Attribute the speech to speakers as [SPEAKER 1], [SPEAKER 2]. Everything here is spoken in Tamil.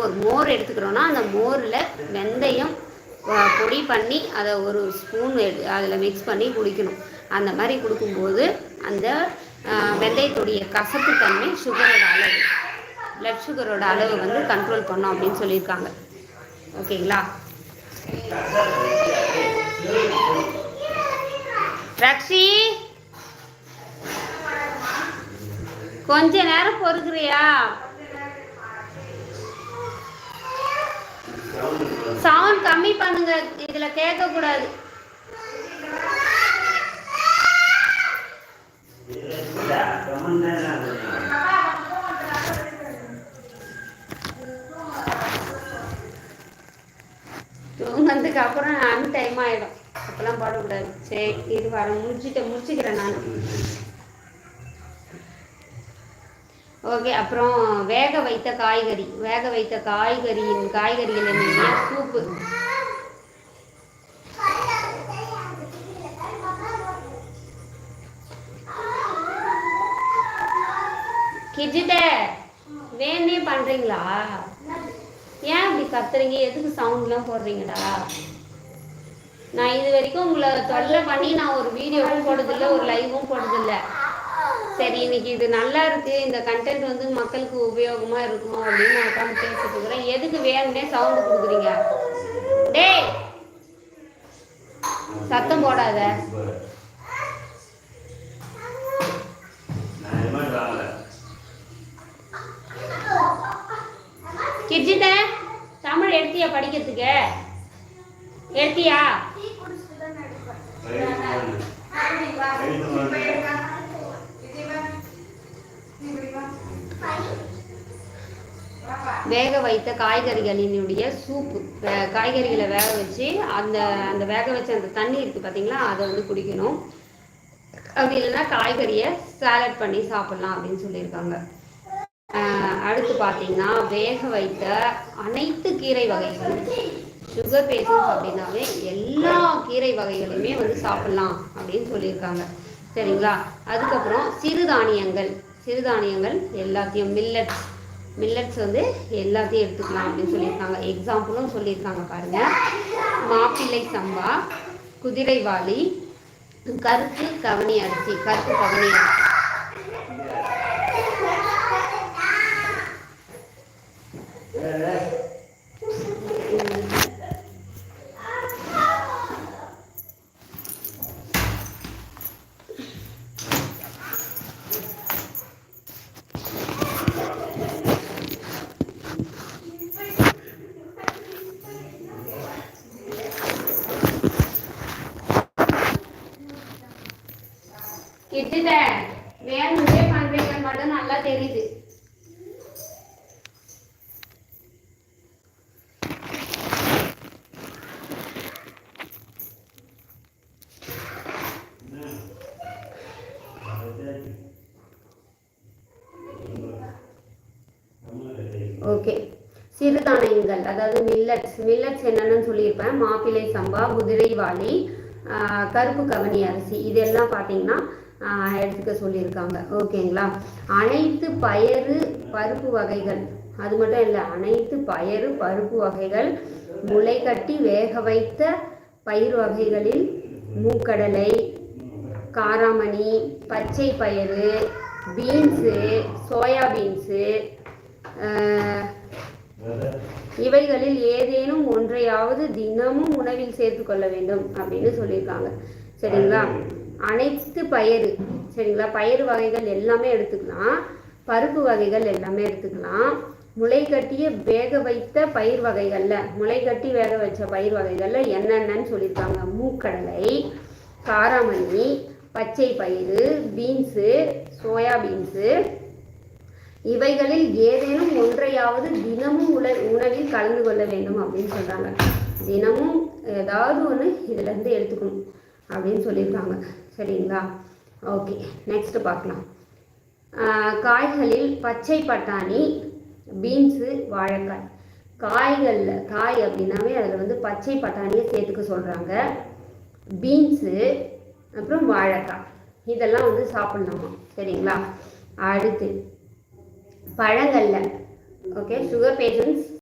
[SPEAKER 1] மோர் மோர் எடுத்துக்கிறோன்னா அந்த மோரில் வெந்தயம் பொடி பண்ணி அதை ஒரு ஸ்பூன் எடு அதில் மிக்ஸ் பண்ணி குடிக்கணும். அந்த மாதிரி கொடுக்கும்போது அந்த வெந்தயத்துடைய கசப்பு தன்மை சுகரோட அளவு. பிளட் சுகரோட அளவு வந்து கண்ட்ரோல் பண்ணோம் அப்படின்னு சொல்லியிருக்காங்க. ஓகேங்களா? ரக்ஷி? கொஞ்ச நேரம் பொறுக்கிறியா? சவுண்ட் கம்மி பண்ணுங்க. இதுல கேட்க கூடாது. தூங்கினதுக்கு அப்புறம் அன் டைம் ஆயிடும். அப்பெல்லாம் பாடக்கூடாது. சரி இது வர முடிச்சுட்டு முடிச்சுக்கிறேன் நான். ஓகே அப்புறம் வேக வைத்த காய்கறி. வேக வைத்த காய்கறியின் காய்கறிகள் என்ன சூப்பு. கிஜிட்ட வேணே பண்றீங்களா? ஏன் இப்படி கத்துறீங்க? எதுக்கு சவுண்ட்லாம் போடுறீங்கடா? நான் இது வரைக்கும் உங்களை தொல்லை பண்ணி நான் ஒரு வீடியோவும் போடுறதில்ல ஒரு லைவும் போடுறதில்லை சரி இன்னைக்கு இது நல்லா இருக்கு. இந்த கண்டென்ட் வந்து மக்களுக்கு உபயோகமா இருக்கும் அப்படின்னு நான் உட்காந்து பேசிட்டு இருக்கிறேன். எதுக்கு வேணும்னே சவுண்டு கொடுக்குறீங்க? டேய் சத்தம் போடாத. கிஜித தமிழ் எடுத்தியா படிக்கிறதுக்கு? எடுத்தியா? வேக வைத்த காய்கறிகளினுடைய சூப்பு காய்கறிகளை வேக வச்சு அந்த அந்த வேக வச்ச அந்த தண்ணி இருக்குது பார்த்தீங்களா அதை வந்து குடிக்கணும். அப்படி இல்லைன்னா காய்கறியை சாலட் பண்ணி சாப்பிட்லாம் அப்படின்னு சொல்லியிருக்காங்க. அடுத்து பார்த்தீங்கன்னா வேக வைத்த அனைத்து கீரை வகைகளும் சுகர் பேஷண்ட்ஸ் அப்படின்னாவே எல்லா கீரை வகைகளையுமே வந்து சாப்பிட்லாம் அப்படின்னு சொல்லியிருக்காங்க. சரிங்களா? அதுக்கப்புறம் சிறுதானியங்கள் சிறுதானியங்கள் எல்லாத்தையும் மில்லட்ஸ் மில்லட்ஸ் வந்து எல்லாத்தையும் எடுத்துக்கலாம் அப்படின்னு சொல்லியிருக்காங்க. எக்ஸாம்பிளும் சொல்லியிருக்காங்க பாருங்கள் மாப்பிள்ளை சம்பா குதிரைவாளி கருப்பு கவனி அரிசி கருப்பு கவனி அரிசி. கிட்ட வேணும்னே பண்றீங்கன்னு மட்டும் நல்லா தெரியுது. ஓகே. சிறுதானியங்கள் அதாவது மில்லட்ஸ் மில்லட்ஸ் என்னென்னு சொல்லியிருப்பேன். மாப்பிள்ளை சம்பா குதிரைவாளி ஆஹ் கருப்பு கவனி அரிசி. இதெல்லாம் பார்த்தீங்கன்னா எடுத்துக்க சொல்லியிருக்காங்க. ஓகேங்களா? அனைத்து பயறு பருப்பு வகைகள். அது மட்டும் இல்லை அனைத்து பயறு பருப்பு வகைகள் முளை கட்டி வேக வைத்த பயிர் வகைகளில் மூக்கடலை காராமணி பச்சை பயிறு பீன்ஸு சோயா பீன்ஸு இவைகளில் ஏதேனும் ஒன்றையாவது தினமும் உணவில் சேர்த்து கொள்ள வேண்டும் அப்படின்னு சொல்லியிருக்காங்க. சரிங்களா? அனைத்து பயிறு சரிங்களா? பயிறு வகைகள் எல்லாமே எடுத்துக்கலாம். பருப்பு வகைகள் எல்லாமே எடுத்துக்கலாம். முளை கட்டிய வேக வைத்த பயிர் வகைகளில் முளை கட்டி வேக வச்ச பயிர் வகைகளில் என்னென்னன்னு சொல்லியிருக்காங்க. மூக்கடலை காராமணி பச்சை பயிறு பீன்ஸு சோயா பீன்ஸு. இவைகளில் ஏதேனும் ஒன்றையாவது தினமும் உல உணவில் கலந்து கொள்ள வேண்டும் அப்படின்னு சொல்கிறாங்க தினமும் ஏதாவது ஒன்று இதுலேருந்து எடுத்துக்கணும் அப்படின்னு சொல்லியிருக்காங்க. சரிங்களா? ஓகே நெக்ஸ்ட்டு பார்க்கலாம். காய்களில் பச்சை பட்டாணி பீன்ஸு வாழைக்காய். காய்களில் காய் அப்படின்னாவே அதில் வந்து பச்சை பட்டாணியை சேர்த்துக்க சொல்கிறாங்க பீன்ஸு அப்புறம் வாழைக்காய். இதெல்லாம் வந்து சாப்பிட்லாமா சரிங்களா? அடுத்து பழங்களில் ஓகே சுகர் பேஷண்ட்ஸ்